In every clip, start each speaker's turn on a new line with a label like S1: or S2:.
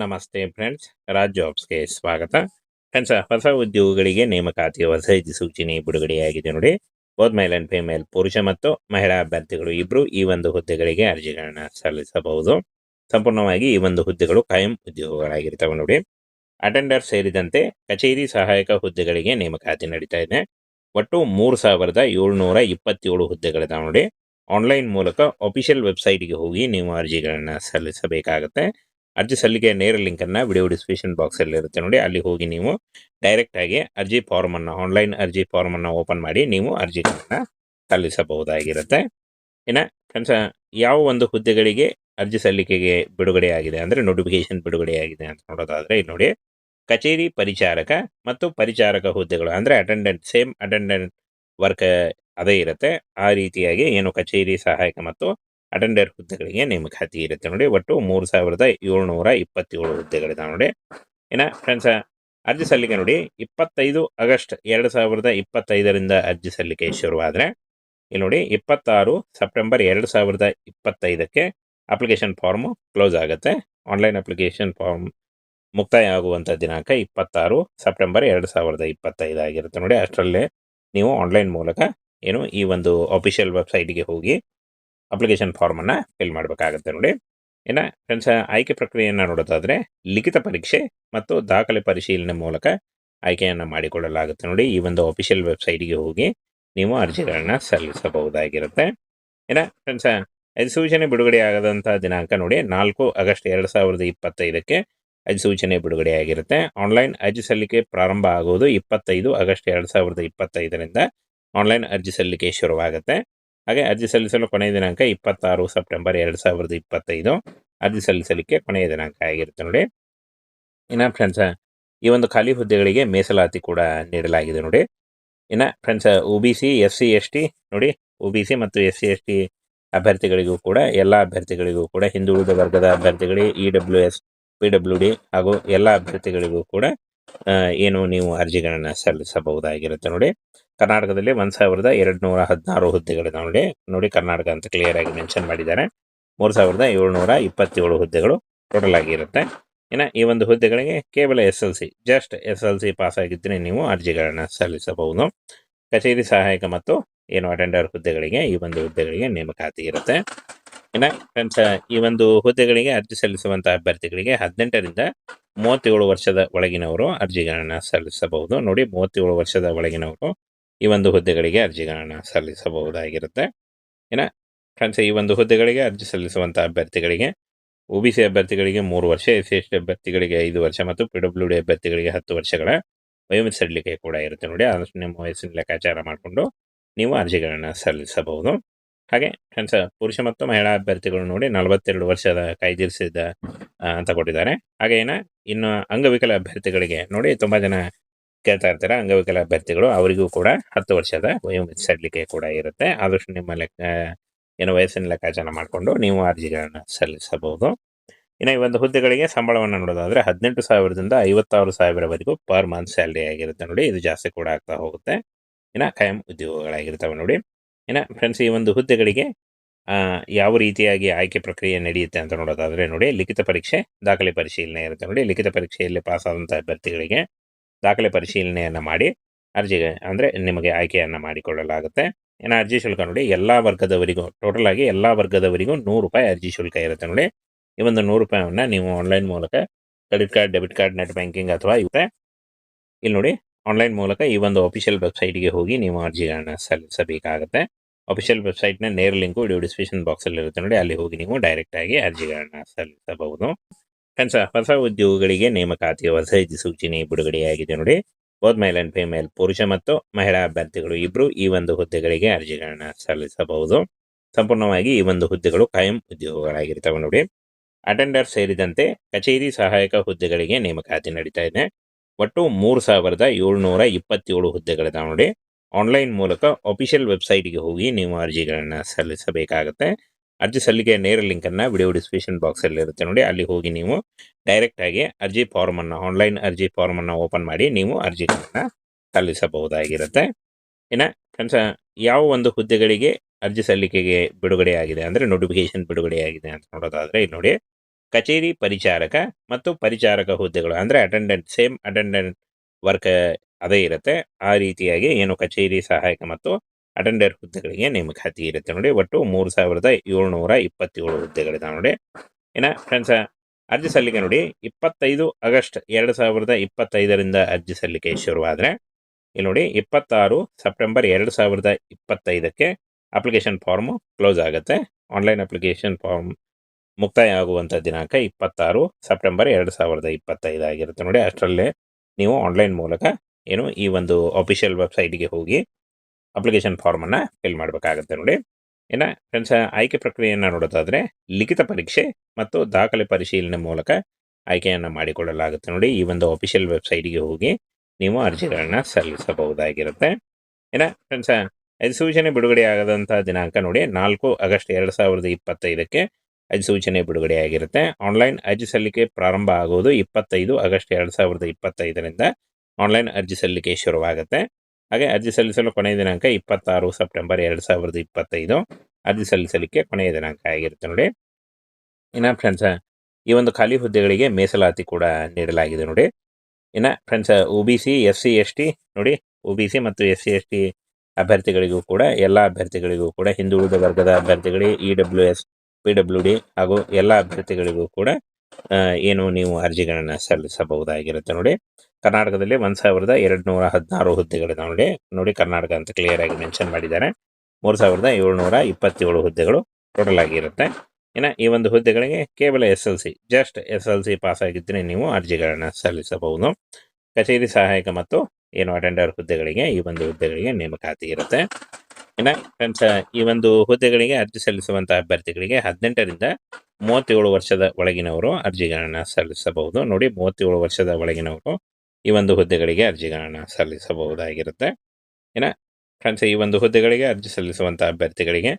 S1: ನಮಸ್ತೆ ಫ್ರೆಂಡ್ಸ್ ರಾಜ್ ಜಾಬ್ಸ್ಗೆ ಸ್ವಾಗತ. ಫ್ರೆಂಡ್ಸ್ ಹೊಸ ಉದ್ಯೋಗಗಳಿಗೆ ನೇಮಕಾತಿಯ ಹೊಸ ಸೂಚನೆ ಬಿಡುಗಡೆಯಾಗಿದೆ ನೋಡಿ. ಬೋತ್ ಮೇಲ್ ಅಂಡ್ ಫಿಮೇಲ್ ಪುರುಷ ಮತ್ತು ಮಹಿಳಾ ಅಭ್ಯರ್ಥಿಗಳು ಇಬ್ಬರು ಈ ಒಂದು ಹುದ್ದೆಗಳಿಗೆ ಅರ್ಜಿಗಳನ್ನ ಸಲ್ಲಿಸಬಹುದು. ಸಂಪೂರ್ಣವಾಗಿ ಈ ಒಂದು ಹುದ್ದೆಗಳು ಕಾಯಂ ಉದ್ಯೋಗಗಳಾಗಿರ್ತವೆ ನೋಡಿ. ಅಟೆಂಡರ್ ಸೇರಿದಂತೆ ಕಚೇರಿ ಸಹಾಯಕ ಹುದ್ದೆಗಳಿಗೆ ನೇಮಕಾತಿ ನಡೀತಾ ಇದೆ. ಒಟ್ಟು ಮೂರು ಸಾವಿರದ ಏಳ್ನೂರ ಇಪ್ಪತ್ತೇಳು ಹುದ್ದೆಗಳಿದಾವೆ ನೋಡಿ. ಆನ್ಲೈನ್ ಮೂಲಕ ಅಫಿಷಿಯಲ್ ವೆಬ್ಸೈಟ್ಗೆ ಹೋಗಿ ನೀವು ಅರ್ಜಿಗಳನ್ನು ಸಲ್ಲಿಸಬೇಕಾಗತ್ತೆ. ಅರ್ಜಿ ಸಲ್ಲಿಕೆ ನೇರ ಲಿಂಕ್ ಅನ್ನ ವಿಡಿಯೋ ಡಿಸ್ಕ್ರಿಪ್ಷನ್ ಬಾಕ್ಸ್ ಅಲ್ಲಿ ಇರುತ್ತೆ ನೋಡಿ. ಅಲ್ಲಿ ಹೋಗಿ ನೀವು ಡೈರೆಕ್ಟ್ ಆಗಿ ಅರ್ಜಿ ಫಾರ್ಮನ್ನು ಆನ್ಲೈನ್ ಅರ್ಜಿ ಫಾರ್ಮನ್ನು ಓಪನ್ ಮಾಡಿ ನೀವು ಅರ್ಜಿಗಳನ್ನು ಸಲ್ಲಿಸಬಹುದಾಗಿರುತ್ತೆ. ಇನ್ನು ಫ್ರೆಂಡ್ಸ್ ಯಾವ ಒಂದು ಹುದ್ದೆಗಳಿಗೆ ಅರ್ಜಿ ಸಲ್ಲಿಕೆಗೆ ಬಿಡುಗಡೆ ಆಗಿದೆ ಅಂದ್ರೆ ನೋಟಿಫಿಕೇಶನ್ ಬಿಡುಗಡೆ ಆಗಿದೆ ಅಂತ ನೋಡೋದಾದ್ರೆ ಇಲ್ಲಿ ನೋಡಿ. ಕಚೇರಿ ಪರಿಚಾರಕ ಮತ್ತು ಪರಿಚಾರಕ ಹುದ್ದೆಗಳು ಅಂದ್ರೆ ಅಟೆಂಡೆಂಟ್ ಸೇಮ್ ಅಟೆಂಡೆಂಟ್ ವರ್ಕ್ ಅದೇ ಇರುತ್ತೆ. ಆ ರೀತಿಯಾಗಿ ಏನು ಕಚೇರಿ ಸಹಾಯಕ ಮತ್ತು ಅಟೆಂಡರ್ ಹುದ್ದೆಗಳಿಗೆ ನೇಮಕಾತಿ ಇರುತ್ತೆ ನೋಡಿ. ಒಟ್ಟು ಮೂರು ಸಾವಿರದ ಏಳ್ನೂರ ಇಪ್ಪತ್ತೇಳು ಹುದ್ದೆಗಳಿದೆ ನೋಡಿ. ಇನ್ನು ಫ್ರೆಂಡ್ಸ್ ಅರ್ಜಿ ಸಲ್ಲಿಕೆ ನೋಡಿ. ಇಪ್ಪತ್ತೈದು ಆಗಸ್ಟ್ ಎರಡು ಸಾವಿರದ ಇಪ್ಪತ್ತೈದರಿಂದ ಅರ್ಜಿ ಸಲ್ಲಿಕೆ ಶುರುವಾದರೆ, ಇಲ್ಲಿ ನೋಡಿ ಇಪ್ಪತ್ತಾರು ಸೆಪ್ಟೆಂಬರ್ ಎರಡು ಸಾವಿರದ ಇಪ್ಪತ್ತೈದಕ್ಕೆ ಅಪ್ಲಿಕೇಶನ್ ಫಾರ್ಮು ಕ್ಲೋಸ್ ಆಗುತ್ತೆ. ಆನ್ಲೈನ್ ಅಪ್ಲಿಕೇಶನ್ ಫಾರ್ಮ್ ಮುಕ್ತಾಯ ಆಗುವಂಥ ದಿನಾಂಕ ಇಪ್ಪತ್ತಾರು ಸೆಪ್ಟೆಂಬರ್ ಎರಡು ಸಾವಿರದ ಇಪ್ಪತ್ತೈದು ಆಗಿರುತ್ತೆ ನೋಡಿ. ಅಷ್ಟರಲ್ಲೇ ನೀವು ಆನ್ಲೈನ್ ಮೂಲಕ ಏನು ಈ ಒಂದು ಅಫಿಷಿಯಲ್ ವೆಬ್ಸೈಟ್ಗೆ ಹೋಗಿ ಅಪ್ಲಿಕೇಶನ್ ಫಾರ್ಮನ್ನು ಫಿಲ್ ಮಾಡಬೇಕಾಗುತ್ತೆ ನೋಡಿ. ಇನ್ನು ಫ್ರೆಂಡ್ಸ್, ಆಯ್ಕೆ ಪ್ರಕ್ರಿಯೆಯನ್ನು ನೋಡೋದಾದರೆ ಲಿಖಿತ ಪರೀಕ್ಷೆ ಮತ್ತು ದಾಖಲೆ ಪರಿಶೀಲನೆ ಮೂಲಕ ಆಯ್ಕೆಯನ್ನು ಮಾಡಿಕೊಳ್ಳಲಾಗುತ್ತೆ ನೋಡಿ. ಈ ಒಂದು ಅಫಿಷಿಯಲ್ ವೆಬ್ಸೈಟ್ಗೆ ಹೋಗಿ ನೀವು ಅರ್ಜಿಗಳನ್ನು ಸಲ್ಲಿಸಬಹುದಾಗಿರುತ್ತೆ. ಇನ್ನು ಫ್ರೆಂಡ್ಸ್, ಅಧಿಸೂಚನೆ ಬಿಡುಗಡೆಯಾಗದಂಥ ದಿನಾಂಕ ನೋಡಿ. ನಾಲ್ಕು ಆಗಸ್ಟ್ ಎರಡು ಸಾವಿರದ ಇಪ್ಪತ್ತೈದಕ್ಕೆ ಅಧಿಸೂಚನೆ ಬಿಡುಗಡೆಯಾಗಿರುತ್ತೆ ಆನ್ಲೈನ್ ಅರ್ಜಿ ಸಲ್ಲಿಕೆ ಪ್ರಾರಂಭ ಆಗುವುದು ಇಪ್ಪತ್ತೈದು ಆಗಸ್ಟ್ ಎರಡು ಸಾವಿರದ ಇಪ್ಪತ್ತೈದರಿಂದ ಆನ್ಲೈನ್ ಅರ್ಜಿ ಸಲ್ಲಿಕೆ ಶುರುವಾಗುತ್ತೆ. ಹಾಗೆ ಅರ್ಜಿ ಸಲ್ಲಿಸಲು ಕೊನೆಯ ದಿನಾಂಕ ಇಪ್ಪತ್ತಾರು ಸೆಪ್ಟೆಂಬರ್ ಎರಡು ಸಾವಿರದ ಇಪ್ಪತ್ತೈದು. ಅರ್ಜಿ ಸಲ್ಲಿಸಲಿಕ್ಕೆ ಕೊನೆಯ ದಿನಾಂಕ ಆಗಿರುತ್ತೆ ನೋಡಿ. ಇನ್ನು ಫ್ರೆಂಡ್ಸ್ ಈ ಒಂದು ಖಾಲಿ ಹುದ್ದೆಗಳಿಗೆ ಮೀಸಲಾತಿ ಕೂಡ ನೀಡಲಾಗಿದೆ ನೋಡಿ. ಇನ್ನು friends O B C S C, S T ನೋಡಿ, ಒ ಬಿ ಸಿ ಮತ್ತು ಎಸ್ ಸಿ, ಎಸ್ ಟಿ ಅಭ್ಯರ್ಥಿಗಳಿಗೂ ಕೂಡ, ಎಲ್ಲ ಅಭ್ಯರ್ಥಿಗಳಿಗೂ ಕೂಡ, ಹಿಂದುಳಿದ ವರ್ಗದ ಅಭ್ಯರ್ಥಿಗಳಿಗೆ E W S, P W D ಹಾಗೂ ಎಲ್ಲ ಅಭ್ಯರ್ಥಿಗಳಿಗೂ ಕೂಡ ಏನು ನೀವು ಅರ್ಜಿಗಳನ್ನು ಸಲ್ಲಿಸಬಹುದಾಗಿರುತ್ತೆ ನೋಡಿ. ಕರ್ನಾಟಕದಲ್ಲಿ ಒಂದು ಸಾವಿರದ ಎರಡು ನೂರ ಹದಿನಾರು ಹುದ್ದೆಗಳು ನೋಡಿ ನೋಡಿ ಕರ್ನಾಟಕ ಅಂತ ಕ್ಲಿಯರ್ ಆಗಿ ಮೆನ್ಷನ್ ಮಾಡಿದ್ದಾರೆ. ಮೂರು ಸಾವಿರದ ಏಳ್ನೂರ ಇಪ್ಪತ್ತೇಳು ಹುದ್ದೆಗಳು ಟೋಟಲ್ ಆಗಿರುತ್ತೆ ಇನ್ನು ಈ ಒಂದು ಹುದ್ದೆಗಳಿಗೆ ಕೇವಲ S L C just S L C pass ಆಗಿದ್ದರೆ ನೀವು ಅರ್ಜಿಗಳನ್ನು ಸಲ್ಲಿಸಬಹುದು. ಕಚೇರಿ ಸಹಾಯಕ ಮತ್ತು ಏನು ಅಟೆಂಡರ್ ಹುದ್ದೆಗಳಿಗೆ ಈ ಒಂದು ಹುದ್ದೆಗಳಿಗೆ ನೇಮಕಾತಿ ಇರುತ್ತೆ. ಇನ್ನು ಫ್ರೆಂಡ್ಸ್ ಈ ಒಂದು ಹುದ್ದೆಗಳಿಗೆ ಅರ್ಜಿ ಸಲ್ಲಿಸುವಂತಹ ಅಭ್ಯರ್ಥಿಗಳಿಗೆ ಹದಿನೆಂಟರಿಂದ ಮೂವತ್ತೇಳು ವರ್ಷದ ಒಳಗಿನವರು ಅರ್ಜಿಗಳನ್ನು ಸಲ್ಲಿಸಬಹುದು. ನೋಡಿ, ಮೂವತ್ತೇಳು ವರ್ಷದ ಒಳಗಿನವರು ಈ ಒಂದು ಹುದ್ದೆಗಳಿಗೆ ಅರ್ಜಿಗಳನ್ನು ಸಲ್ಲಿಸಬಹುದಾಗಿರುತ್ತೆ. ಏನ ಫ್ರೆಂಡ್ಸ್, ಈ ಒಂದು ಹುದ್ದೆಗಳಿಗೆ ಅರ್ಜಿ ಸಲ್ಲಿಸುವಂಥ ಅಭ್ಯರ್ಥಿಗಳಿಗೆ, ಒ ಬಿ ಸಿ ಅಭ್ಯರ್ಥಿಗಳಿಗೆ ಮೂರು ವರ್ಷ, ಎಸ್ ಸಿ ಎಸ್ ಟಿ ಅಭ್ಯರ್ಥಿಗಳಿಗೆ ಐದು ವರ್ಷ ಮತ್ತು ಪಿ ಡಬ್ಲ್ಯೂ ಡಿ ಅಭ್ಯರ್ಥಿಗಳಿಗೆ ಹತ್ತು ವರ್ಷಗಳ ವಯೋಮಿತಿ ಸಡಿಲಿಕೆ ಕೂಡ ಇರುತ್ತೆ ನೋಡಿ. ಆದಷ್ಟು ನಿಮ್ಮ ವಯಸ್ಸಿನ ಲೆಕ್ಕಾಚಾರ ಮಾಡಿಕೊಂಡು ನೀವು ಅರ್ಜಿಗಳನ್ನು ಸಲ್ಲಿಸಬಹುದು. ಹಾಗೆ ಫ್ರೆಂಡ್ಸ್, ಪುರುಷ ಮತ್ತು ಮಹಿಳಾ ಅಭ್ಯರ್ಥಿಗಳು ನೋಡಿ ನಲವತ್ತೆರಡು ವರ್ಷದ ಕಾಯ್ದಿರಿಸಿದ ಅಂತ ಕೊಟ್ಟಿದ್ದಾರೆ. ಹಾಗೆ ಏನ ಇನ್ನು ಅಂಗವಿಕಲ ಅಭ್ಯರ್ಥಿಗಳಿಗೆ ನೋಡಿ ತುಂಬ ಜನ ಕೇಳ್ತಾ ಇರ್ತಾರೆ? ಅಂಗವಿಕಲ ಅಭ್ಯರ್ಥಿಗಳು, ಅವರಿಗೂ ಕೂಡ ಹತ್ತು ವರ್ಷದ ಸಡಿಲಿಕೆ ಕೂಡ ಇರುತ್ತೆ. ಆದಷ್ಟು ನಿಮ್ಮ ಲೆಕ್ಕ ಏನು ವಯಸ್ಸಿನ ಲೆಕ್ಕಾಚಾರ ಮಾಡಿಕೊಂಡು ನೀವು ಅರ್ಜಿಗಳನ್ನು ಸಲ್ಲಿಸಬಹುದು. ಇನ್ನು ಈ ಒಂದು ಹುದ್ದೆಗಳಿಗೆ ಸಂಬಳವನ್ನು ನೋಡೋದಾದ್ರೆ ಹದಿನೆಂಟು ಸಾವಿರದಿಂದ ಐವತ್ತಾರು ಸಾವಿರವರೆಗೂ ಪರ್ ಮಂತ್ ಸ್ಯಾಲ್ರಿ ಆಗಿರುತ್ತೆ ನೋಡಿ. ಇದು ಜಾಸ್ತಿ ಕೂಡ ಆಗ್ತಾ ಹೋಗುತ್ತೆ. ಇನ್ನು ಖಾಯಂ ಉದ್ಯೋಗಗಳಾಗಿರ್ತವೆ ನೋಡಿ. ಇನ್ನು ಫ್ರೆಂಡ್ಸ್ ಈ ಒಂದು ಹುದ್ದೆಗಳಿಗೆ ಯಾವ ರೀತಿಯಾಗಿ ಆಯ್ಕೆ ಪ್ರಕ್ರಿಯೆ ನಡೆಯುತ್ತೆ ಅಂತ ನೋಡೋದಾದ್ರೆ ನೋಡಿ, ಲಿಖಿತ ಪರೀಕ್ಷೆ, ದಾಖಲೆ ಪರಿಶೀಲನೆ ಇರುತ್ತೆ ನೋಡಿ. ಲಿಖಿತ ಪರೀಕ್ಷೆಯಲ್ಲಿ ಪಾಸ್ ಆದಂಥ ಅಭ್ಯರ್ಥಿಗಳಿಗೆ ದಾಖಲೆ ಪರಿಶೀಲನೆಯನ್ನು ಮಾಡಿ ಅರ್ಜಿಗೆ ಅಂದರೆ ನಿಮಗೆ ಆಯ್ಕೆಯನ್ನು ಮಾಡಿಕೊಳ್ಳಲಾಗುತ್ತೆ. ಇನ್ನು ಅರ್ಜಿ ಶುಲ್ಕ ನೋಡಿ, ಎಲ್ಲ ವರ್ಗದವರಿಗೂ ಟೋಟಲ್ ಆಗಿ ಎಲ್ಲ ವರ್ಗದವರಿಗೂ ನೂರು ರೂಪಾಯಿ ಅರ್ಜಿ ಶುಲ್ಕ ಇರುತ್ತೆ ನೋಡಿ. ಈ ಒಂದು ನೂರು ರೂಪಾಯಿಯನ್ನು ನೀವು ಆನ್ಲೈನ್ ಮೂಲಕ credit card, debit card, net banking ಅಥವಾ ಇರುತ್ತೆ ಇಲ್ಲಿ ನೋಡಿ ಆನ್ಲೈನ್ ಮೂಲಕ ಈ ಒಂದು ಅಫಿಷಿಯಲ್ ವೆಬ್ಸೈಟ್ಗೆ ಹೋಗಿ ನೀವು ಅರ್ಜಿಗಳನ್ನು ಸಲ್ಲಿಸಬೇಕಾಗುತ್ತೆ. ಅಫಿಷಿಯಲ್ ವೆಬ್ಸೈಟ್ನ ನೇರ ಲಿಂಕು ವಿಡಿಯೋ ಡಿಸ್ಕ್ರಿಪ್ಷನ್ ಬಾಕ್ಸಲ್ಲಿ ಇರುತ್ತೆ ನೋಡಿ. ಅಲ್ಲಿ ಹೋಗಿ ನೀವು ಡೈರೆಕ್ಟಾಗಿ ಅರ್ಜಿಗಳನ್ನು ಸಲ್ಲಿಸಬಹುದು. ಫ್ರೆಂಡ್ಸ್ ಹೊಸ ಉದ್ಯೋಗಗಳಿಗೆ ನೇಮಕಾತಿಯ ಹೊಸ ಸೂಚನೆ ಬಿಡುಗಡೆಯಾಗಿದೆ ನೋಡಿ. ಬೋತ್ ಮೇಲ್ ಅಂಡ್ ಫಿಮೇಲ್ ಪುರುಷ ಮತ್ತು ಮಹಿಳಾ ಅಭ್ಯರ್ಥಿಗಳು ಇಬ್ಬರು ಈ ಒಂದು ಹುದ್ದೆಗಳಿಗೆ ಅರ್ಜಿಗಳನ್ನು ಸಲ್ಲಿಸಬಹುದು. ಸಂಪೂರ್ಣವಾಗಿ ಈ ಒಂದು ಹುದ್ದೆಗಳು ಕಾಯಂ ಉದ್ಯೋಗಗಳಾಗಿರ್ತವೆ ನೋಡಿ. ಅಟೆಂಡರ್ ಸೇರಿದಂತೆ ಕಚೇರಿ ಸಹಾಯಕ ಹುದ್ದೆಗಳಿಗೆ ನೇಮಕಾತಿ ನಡೀತಾ ಇದೆ. ಒಟ್ಟು ಮೂರು ಸಾವಿರದ ಏಳ್ನೂರ ಇಪ್ಪತ್ತೇಳು ಹುದ್ದೆಗಳಿದಾವೆ ನೋಡಿ. ಆನ್ಲೈನ್ ಮೂಲಕ ಅಫಿಷಿಯಲ್ ವೆಬ್ಸೈಟ್ಗೆ ಹೋಗಿ ನೀವು ಅರ್ಜಿಗಳನ್ನು ಸಲ್ಲಿಸಬೇಕಾಗತ್ತೆ. ಅರ್ಜಿ ಸಲ್ಲಿಕೆಯ ನೇರ ಲಿಂಕನ್ನು ವಿಡಿಯೋ ಡಿಸ್ಕ್ರಿಪ್ಷನ್ ಬಾಕ್ಸಲ್ಲಿ ಇರುತ್ತೆ ನೋಡಿ. ಅಲ್ಲಿ ಹೋಗಿ ನೀವು ಡೈರೆಕ್ಟಾಗಿ ಅರ್ಜಿ ಫಾರ್ಮನ್ನು ಆನ್ಲೈನ್ ಅರ್ಜಿ ಫಾರ್ಮನ್ನು ಓಪನ್ ಮಾಡಿ ನೀವು ಅರ್ಜಿಗಳನ್ನು ಸಲ್ಲಿಸಬಹುದಾಗಿರುತ್ತೆ. ಇನ್ನು ಫ್ರೆಂಡ್ಸ್ ಯಾವ ಒಂದು ಹುದ್ದೆಗಳಿಗೆ ಅರ್ಜಿ ಸಲ್ಲಿಕೆಗೆ ಬಿಡುಗಡೆಯಾಗಿದೆ ಅಂದರೆ ನೋಟಿಫಿಕೇಶನ್ ಬಿಡುಗಡೆಯಾಗಿದೆ ಅಂತ ನೋಡೋದಾದರೆ, ಇಲ್ಲಿ ನೋಡಿ. ಕಚೇರಿ ಪರಿಚಾರಕ ಮತ್ತು ಪರಿಚಾರಕ ಹುದ್ದೆಗಳು ಅಂದರೆ ಅಟೆಂಡೆಂಟ್ ಸೇಮ್ ಅಟೆಂಡೆಂಟ್ ವರ್ಕ್ ಅದೇ ಇರುತ್ತೆ. ಆ ರೀತಿಯಾಗಿ ಏನು ಕಚೇರಿ ಸಹಾಯಕ ಮತ್ತು ಅಟೆಂಡರ್ ಹುದ್ದೆಗಳಿಗೆ ನೇಮಕಾತಿ ಇರುತ್ತೆ ನೋಡಿ. ಒಟ್ಟು ಮೂರು ಸಾವಿರದ ಏಳ್ನೂರ ಇಪ್ಪತ್ತೇಳು ಹುದ್ದೆಗಳಿದೆ ನೋಡಿ. ಇನ್ನು ಫ್ರೆಂಡ್ಸ್ ಅರ್ಜಿ ಸಲ್ಲಿಕೆ ನೋಡಿ. ಇಪ್ಪತ್ತೈದು ಆಗಸ್ಟ್ ಎರಡು ಸಾವಿರದ ಇಪ್ಪತ್ತೈದರಿಂದ ಅರ್ಜಿ ಸಲ್ಲಿಕೆ ಶುರುವಾದರೆ, ಇಲ್ಲಿ ನೋಡಿ ಇಪ್ಪತ್ತಾರು ಸೆಪ್ಟೆಂಬರ್ ಎರಡು ಸಾವಿರದ ಇಪ್ಪತ್ತೈದಕ್ಕೆ ಅಪ್ಲಿಕೇಶನ್ ಫಾರ್ಮು ಕ್ಲೋಸ್ ಆಗುತ್ತೆ. ಆನ್ಲೈನ್ ಅಪ್ಲಿಕೇಶನ್ ಫಾರ್ಮ್ ಮುಕ್ತಾಯ ಆಗುವಂಥ ದಿನಾಂಕ ಇಪ್ಪತ್ತಾರು ಸೆಪ್ಟೆಂಬರ್ ಎರಡು ಸಾವಿರದ ಇಪ್ಪತ್ತೈದು ಆಗಿರುತ್ತೆ ನೋಡಿ. ಅಷ್ಟರಲ್ಲೇ ನೀವು ಆನ್ಲೈನ್ ಮೂಲಕ ಏನು ಈ ಒಂದು ಅಫಿಷಿಯಲ್ ವೆಬ್ಸೈಟ್ಗೆ ಹೋಗಿ ಅಪ್ಲಿಕೇಶನ್ ಫಾರ್ಮನ್ನು ಫಿಲ್ ಮಾಡಬೇಕಾಗುತ್ತೆ ನೋಡಿ. ಇನ್ನು ಫ್ರೆಂಡ್ಸ್ ಆಯ್ಕೆ ಪ್ರಕ್ರಿಯೆಯನ್ನು ನೋಡೋದಾದರೆ ಲಿಖಿತ ಪರೀಕ್ಷೆ ಮತ್ತು ದಾಖಲೆ ಪರಿಶೀಲನೆ ಮೂಲಕ ಆಯ್ಕೆಯನ್ನು ಮಾಡಿಕೊಳ್ಳಲಾಗುತ್ತೆ ನೋಡಿ. ಈ ಒಂದು ಅಫಿಷಿಯಲ್ ವೆಬ್ಸೈಟ್ಗೆ ಹೋಗಿ ನೀವು ಅರ್ಜಿಗಳನ್ನು ಸಲ್ಲಿಸಬಹುದಾಗಿರುತ್ತೆ. ಇನ್ನು ಫ್ರೆಂಡ್ಸ್ ಅಧಿಸೂಚನೆ ಬಿಡುಗಡೆಯಾಗದಂಥ ದಿನಾಂಕ ನೋಡಿ. ನಾಲ್ಕು ಆಗಸ್ಟ್ ಎರಡು ಸಾವಿರದ ಇಪ್ಪತ್ತೈದಕ್ಕೆ ಅಧಿಸೂಚನೆ ಬಿಡುಗಡೆಯಾಗಿರುತ್ತೆ ಆನ್ಲೈನ್ ಅರ್ಜಿ ಸಲ್ಲಿಕೆ ಪ್ರಾರಂಭ ಆಗುವುದು ಇಪ್ಪತ್ತೈದು ಆಗಸ್ಟ್ ಎರಡು ಸಾವಿರದ ಇಪ್ಪತ್ತೈದರಿಂದ ಆನ್ಲೈನ್ ಅರ್ಜಿ ಸಲ್ಲಿಕೆ ಶುರುವಾಗುತ್ತೆ. ಹಾಗೆ ಅರ್ಜಿ ಸಲ್ಲಿಸಲು ಕೊನೆಯ ದಿನಾಂಕ ಇಪ್ಪತ್ತಾರು ಸೆಪ್ಟೆಂಬರ್ ಎರಡು ಸಾವಿರದ ಇಪ್ಪತ್ತೈದು. ಅರ್ಜಿ ಸಲ್ಲಿಸಲಿಕ್ಕೆ ಕೊನೆಯ ದಿನಾಂಕ ಆಗಿರುತ್ತೆ ನೋಡಿ. ಇನ್ನು ಫ್ರೆಂಡ್ಸ್, ಈ ಒಂದು ಖಾಲಿ ಹುದ್ದೆಗಳಿಗೆ ಮೀಸಲಾತಿ ಕೂಡ ನೀಡಲಾಗಿದೆ ನೋಡಿ. ಇನ್ನು friends, O B C S C, S T ನೋಡಿ, ಒ ಬಿ ಸಿ ಮತ್ತು ಎಸ್ ಸಿ, ಎಸ್ ಟಿ ಅಭ್ಯರ್ಥಿಗಳಿಗೂ ಕೂಡ, ಎಲ್ಲ ಅಭ್ಯರ್ಥಿಗಳಿಗೂ ಕೂಡ, ಹಿಂದುಳಿದ ವರ್ಗದ ಅಭ್ಯರ್ಥಿಗಳಿಗೆ E W S, P W D ಹಾಗೂ ಎಲ್ಲ ಅಭ್ಯರ್ಥಿಗಳಿಗೂ ಕೂಡ ಏನು ನೀವು ಅರ್ಜಿಗಳನ್ನು ಸಲ್ಲಿಸಬಹುದಾಗಿರುತ್ತೆ ನೋಡಿ. ಕರ್ನಾಟಕದಲ್ಲಿ ಒಂದು ಸಾವಿರದ ಎರಡು ನೂರ ಹದಿನಾರು ಹುದ್ದೆಗಳಿದೆ ನೋಡಿ. ನೋಡಿ ಕರ್ನಾಟಕ ಅಂತ ಕ್ಲಿಯರ್ ಆಗಿ ಮೆನ್ಷನ್ ಮಾಡಿದ್ದಾರೆ. ಮೂರು ಸಾವಿರದ ಏಳ್ನೂರ ಇಪ್ಪತ್ತೇಳು ಹುದ್ದೆಗಳು ಟೋಟಲ್ ಆಗಿರುತ್ತೆ. ಇನ್ನು ಈ ಒಂದು ಹುದ್ದೆಗಳಿಗೆ ಕೇವಲ S L C just S L C pass ಆಗಿದ್ದರೆ ನೀವು ಅರ್ಜಿಗಳನ್ನು ಸಲ್ಲಿಸಬಹುದು. ಕಚೇರಿ ಸಹಾಯಕ ಮತ್ತು ಏನು ಅಟೆಂಡರ್ ಹುದ್ದೆಗಳಿಗೆ ಈ ಒಂದು ಹುದ್ದೆಗಳಿಗೆ ನೇಮಕಾತಿ ಇರುತ್ತೆ. ಇನ್ನು ಫ್ರೆಂಡ್ಸ್ ಈ ಒಂದು ಹುದ್ದೆಗಳಿಗೆ ಅರ್ಜಿ ಸಲ್ಲಿಸುವಂಥ ಅಭ್ಯರ್ಥಿಗಳಿಗೆ ಹದಿನೆಂಟರಿಂದ ಮೂವತ್ತೇಳು ವರ್ಷದ ಒಳಗಿನವರು ಅರ್ಜಿಗಳನ್ನು ಸಲ್ಲಿಸಬಹುದು. ನೋಡಿ, ಮೂವತ್ತೇಳು ವರ್ಷದ ಒಳಗಿನವರು ಈ ಒಂದು ಹುದ್ದೆಗಳಿಗೆ ಅರ್ಜಿಗಳನ್ನು ಸಲ್ಲಿಸಬಹುದಾಗಿರುತ್ತೆ. ಏನ, ಫ್ರೆಂಡ್ಸ್, ಈ ಒಂದು ಹುದ್ದೆಗಳಿಗೆ ಅರ್ಜಿ ಸಲ್ಲಿಸುವಂಥ ಅಭ್ಯರ್ಥಿಗಳಿಗೆ,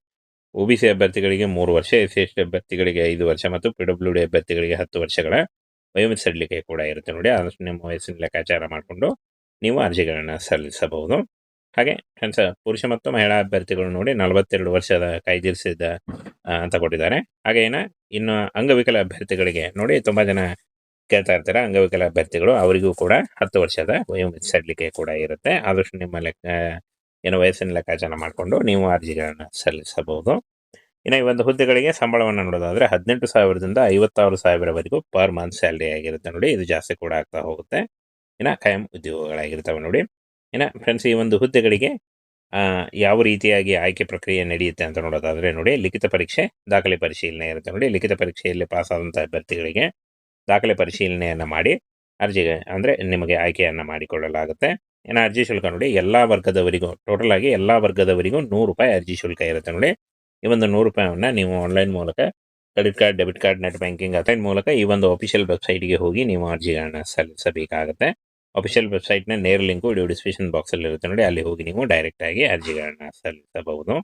S1: ಒ ಬಿ ಸಿ ಅಭ್ಯರ್ಥಿಗಳಿಗೆ ಮೂರು ವರ್ಷ, ಎಸ್ ಸಿ ಎಸ್ ಟಿ ಅಭ್ಯರ್ಥಿಗಳಿಗೆ ಐದು ವರ್ಷ ಮತ್ತು ಪಿ ಡಬ್ಲ್ಯೂ ಡಿ ಅಭ್ಯರ್ಥಿಗಳಿಗೆ ಹತ್ತು ವರ್ಷಗಳ ವಯೋಮಿತಿ ಸಡಿಲಿಕೆ ಕೂಡ ಇರುತ್ತೆ. ನೋಡಿ, ಆದಷ್ಟು ನಿಮ್ಮ ವಯಸ್ಸಿನ ಲೆಕ್ಕಾಚಾರ ಮಾಡಿಕೊಂಡು ನೀವು ಅರ್ಜಿಗಳನ್ನು ಸಲ್ಲಿಸಬಹುದು. ಹಾಗೆ ಫ್ರೆಂಡ್ಸ್ ಪುರುಷ ಮತ್ತು ಮಹಿಳಾ ಅಭ್ಯರ್ಥಿಗಳು ನೋಡಿ ನಲವತ್ತೆರಡು ವರ್ಷದ ಕಾಯ್ದಿರಿಸಿದ ಅಂತ ಕೊಟ್ಟಿದ್ದಾರೆ. ಹಾಗೇನ ಇನ್ನು ಅಂಗವಿಕಲ ಅಭ್ಯರ್ಥಿಗಳಿಗೆ ನೋಡಿ ತುಂಬಾ ಜನ ಕೇಳ್ತಾ ಇರ್ತಾರೆ. ಅಂಗವಿಕಲ ಅಭ್ಯರ್ಥಿಗಳು ಅವರಿಗೂ ಕೂಡ ಹತ್ತು ವರ್ಷದ ವಯೋಮಿತಿ ಸಡಿಲಿಕೆ ಕೂಡ ಇರುತ್ತೆ. ಆದಷ್ಟು ನಿಮ್ಮ ಲೆಕ್ಕ ಏನು ವಯಸ್ಸಿನ ಲೆಕ್ಕಾಚಾರ ಮಾಡಿಕೊಂಡು ನೀವು ಅರ್ಜಿಗಳನ್ನು ಸಲ್ಲಿಸಬಹುದು. ಇನ್ನು ಈ ಒಂದು ಹುದ್ದೆಗಳಿಗೆ ಸಂಬಳವನ್ನು ನೋಡೋದಾದ್ರೆ ಹದಿನೆಂಟು ಸಾವಿರದಿಂದ ಐವತ್ತಾರು ಸಾವಿರವರೆಗೂ ಪರ್ ಮಂತ್ ಸ್ಯಾಲ್ರಿ ಆಗಿರುತ್ತೆ ನೋಡಿ. ಇದು ಜಾಸ್ತಿ ಕೂಡ ಆಗ್ತಾ ಹೋಗುತ್ತೆ. ಇನ್ನು ಕಾಯಂ ಉದ್ಯೋಗಗಳಾಗಿರ್ತವೆ ನೋಡಿ. ಇನ್ನು ಫ್ರೆಂಡ್ಸ್ ಈ ಒಂದು ಹುದ್ದೆಗಳಿಗೆ ಯಾವ ರೀತಿಯಾಗಿ ಆಯ್ಕೆ ಪ್ರಕ್ರಿಯೆ ನಡೆಯುತ್ತೆ ಅಂತ ನೋಡೋದಾದ್ರೆ ನೋಡಿ, ಲಿಖಿತ ಪರೀಕ್ಷೆ ದಾಖಲೆ ಪರಿಶೀಲನೆ ಇರುತ್ತೆ ನೋಡಿ. ಲಿಖಿತ ಪರೀಕ್ಷೆಯಲ್ಲಿ ಪಾಸ್ ಆದಂಥ ಅಭ್ಯರ್ಥಿಗಳಿಗೆ ದಾಖಲೆ ಪರಿಶೀಲನೆಯನ್ನು ಮಾಡಿ ಅರ್ಜಿಗೆ ಅಂದರೆ ನಿಮಗೆ ಆಯ್ಕೆಯನ್ನು ಮಾಡಿಕೊಳ್ಳಲಾಗುತ್ತೆ. ಏನ? ಅರ್ಜಿ ಶುಲ್ಕ ನೋಡಿ, ಎಲ್ಲ ವರ್ಗದವರಿಗೂ ಟೋಟಲ್ ಆಗಿ ಎಲ್ಲ ವರ್ಗದವರಿಗೂ ನೂರು ರೂಪಾಯಿ ಅರ್ಜಿ ಶುಲ್ಕ ಇರುತ್ತೆ ನೋಡಿ. ಈ ಒಂದು ನೂರು ರೂಪಾಯಿಯನ್ನು ನೀವು ಆನ್ಲೈನ್ ಮೂಲಕ credit card debit card net banking ಅಥವಾ ಮೂಲಕ ಈ ಒಂದು ಅಫಿಷಿಯಲ್ ವೆಬ್ಸೈಟ್ಗೆ ಹೋಗಿ ನೀವು ಅರ್ಜಿಗಳನ್ನು ಸಲ್ಲಿಸಬೇಕಾಗುತ್ತೆ. ಅಫಿಷಿಯಲ್ ವೆಬ್ಸೈಟ್ನ ನೇರ ಲಿಂಕು ವಿಡಿಯೋ ಡಿಸ್ಕ್ರಿಪ್ಷನ್ ಬಾಕ್ಸಲ್ಲಿ ಇರುತ್ತೆ ನೋಡಿ. ಅಲ್ಲಿ ಹೋಗಿ ನೀವು ಡೈರೆಕ್ಟಾಗಿ ಅರ್ಜಿಗಳನ್ನು ಸಲ್ಲಿಸಬಹುದು.